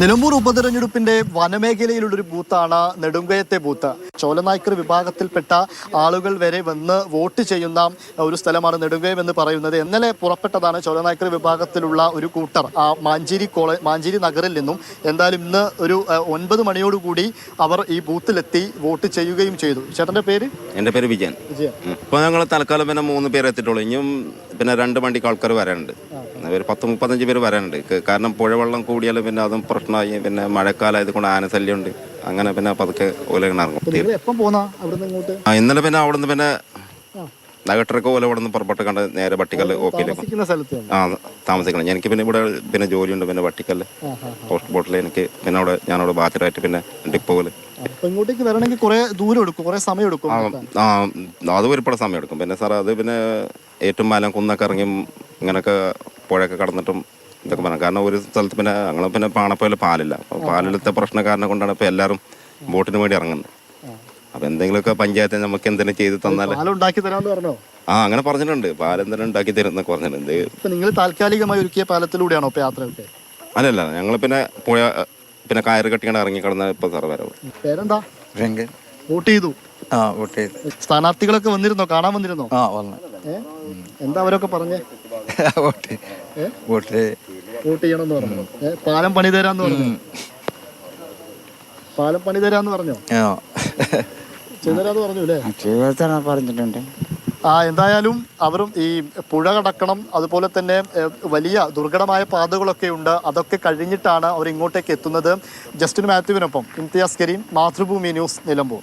നിലമ്പൂർ ഉപതെരഞ്ഞെടുപ്പിന്റെ വനമേഖലയിലുള്ള ഒരു ബൂത്താണ് നെടുങ്കയത്തെ ബൂത്ത്. ചോലനായ്ക്കർ വിഭാഗത്തിൽപ്പെട്ട ആളുകൾ വരെ വന്ന് വോട്ട് ചെയ്യുന്ന ഒരു സ്ഥലമാണ് നെടുങ്കയം എന്ന് പറയുന്നത്. ഇന്നലെ പുറപ്പെട്ടതാണ് ചോലനായ്ക്കർ വിഭാഗത്തിലുള്ള ഒരു കൂട്ടർ. ആ മാഞ്ചേരി കോളേ മാഞ്ചേരി നഗറിൽ നിന്നും എന്തായാലും ഇന്ന് ഒരു ഒൻപത് മണിയോടുകൂടി അവർ ഈ ബൂത്തിലെത്തി വോട്ട് ചെയ്യുകയും ചെയ്തു. ചേട്ടന്റെ പേര്? എന്റെ പേര് വിജയൻ. വിജയൻ. ഇപ്പോൾ ഞങ്ങൾ തൽക്കാലം പിന്നെ മൂന്ന് പേരെത്തിട്ടുള്ളൂ എത്തിയിട്ടുള്ളൂ. ഇനിയും പിന്നെ രണ്ട് വണ്ടിക്ക് ആൾക്കാർ വരാനുണ്ട്. ഒരു പത്ത് മുപ്പത്തഞ്ച് പേര് വരാനുണ്ട്. കാരണം കാരണം പുഴവെള്ളം കൂടിയാൽ പിന്നെ അതും പ്രശ്നമായി. പിന്നെ മഴക്കാലമായത് കൊണ്ട് ആനശല്യമുണ്ട്. അങ്ങനെ പിന്നെ പതുക്കെ ഓല ഇറങ്ങും. ഇങ്ങോട്ട്? ആ ഇന്നലെ പിന്നെ അവിടെ നിന്ന് പിന്നെ നഗട്ടറൊക്കെ ഓല അവിടെ നിന്ന് പുറപ്പെട്ട് കണ്ട് നേരെ വട്ടിക്കല്ല് ഓപ്പിയിലേക്ക് ആ താമസിക്കണം. എനിക്ക് പിന്നെ ഇവിടെ പിന്നെ ജോലിയുണ്ട് പിന്നെ വട്ടിക്കല്ല്. പോസ്റ്റ് ബോട്ടിൽ എനിക്ക് പിന്നെ അവിടെ ഞാനവിടെ ബാച്ചറായിട്ട് പിന്നെ ഡിപ്പോയിൽ അപ്പൊ ഇങ്ങോട്ടേക്ക് വരണമെങ്കിൽ കുറെ ദൂരം എടുക്കും. കുറെ സമയം എടുക്കും ആ അത് ഒരുപാട് സമയം എടുക്കും. പിന്നെ സാർ അത് പിന്നെ ഏറ്റവും മലം കുന്നൊക്കെ ഇറങ്ങി ഇങ്ങനൊക്കെ പുഴയൊക്കെ കടന്നിട്ടും ഇതൊക്കെ പറയാം കാരണം ഒരു സ്ഥലത്ത് പിന്നെ ഞങ്ങൾ പിന്നെ പാണപ്പോയിൽ പാലില്ല. അപ്പോൾ പാലിലത്തെ പ്രശ്നം കാരണം കൊണ്ടാണ് ഇപ്പോൾ എല്ലാവരും ബോട്ടിന് വേണ്ടി ഇറങ്ങുന്നത്. അപ്പോൾ എന്തെങ്കിലുമൊക്കെ പഞ്ചായത്ത് നമുക്ക് എന്തെങ്കിലും ചെയ്ത് തന്നാൽ പാലം തരാമെന്ന് പറഞ്ഞോ? ആ അങ്ങനെ പറഞ്ഞിട്ടുണ്ട്. പാലെന്തെങ്കിലും ഉണ്ടാക്കി തരും എന്നൊക്കെ പറഞ്ഞിട്ടുണ്ട്. ഇപ്പൊ നിങ്ങൾ താൽക്കാലികമായി ഒരുക്കിയ പാലത്തിലൂടെയാണോ ഇപ്പോൾ യാത്രയൊക്കെ? അല്ലല്ല ഞങ്ങൾ പിന്നെ പുഴ പിന്നെ കയറ് കെട്ടിക്കൊണ്ട് ഇറങ്ങി കിടന്ന ഇപ്പോൾ സാർ വരവ് പേരെന്താ? രംഗൻ. വോട്ട് ചെയ്തു? ആ വോട്ട് ചെയ്തു. സ്ഥാനാർത്ഥികളൊക്കെ വന്നിരുന്നോ? കാണാൻ വന്നിരുന്നോ? ആ വന്നു. എന്താ അവരൊക്കെ പറഞ്ഞേ? വോട്ട്. ഏ? വോട്ട്. വോട്ട് ചെയ്യണമെന്ന് പറഞ്ഞു? പാലം പണി തരാന്ന് പറഞ്ഞു? പാലം പണി തരാന്ന് പറഞ്ഞോ? ചെയ്തരാന്ന് പറഞ്ഞു അല്ലേ? പറഞ്ഞിട്ടുണ്ട്. ആ എന്തായാലും അവരും ഈ പുഴ കടക്കണം അതുപോലെ തന്നെ വലിയ ദുർഘടമായ പാതകളൊക്കെ ഉണ്ട്. അതൊക്കെ കഴിഞ്ഞിട്ടാണ് അവർ ഇങ്ങോട്ടേക്ക് എത്തുന്നത്. ജസ്റ്റിൻ മാത്യുവിനൊപ്പം ഇംതിയാസ് കരീം മാതൃഭൂമി ന്യൂസ് നിലമ്പൂർ.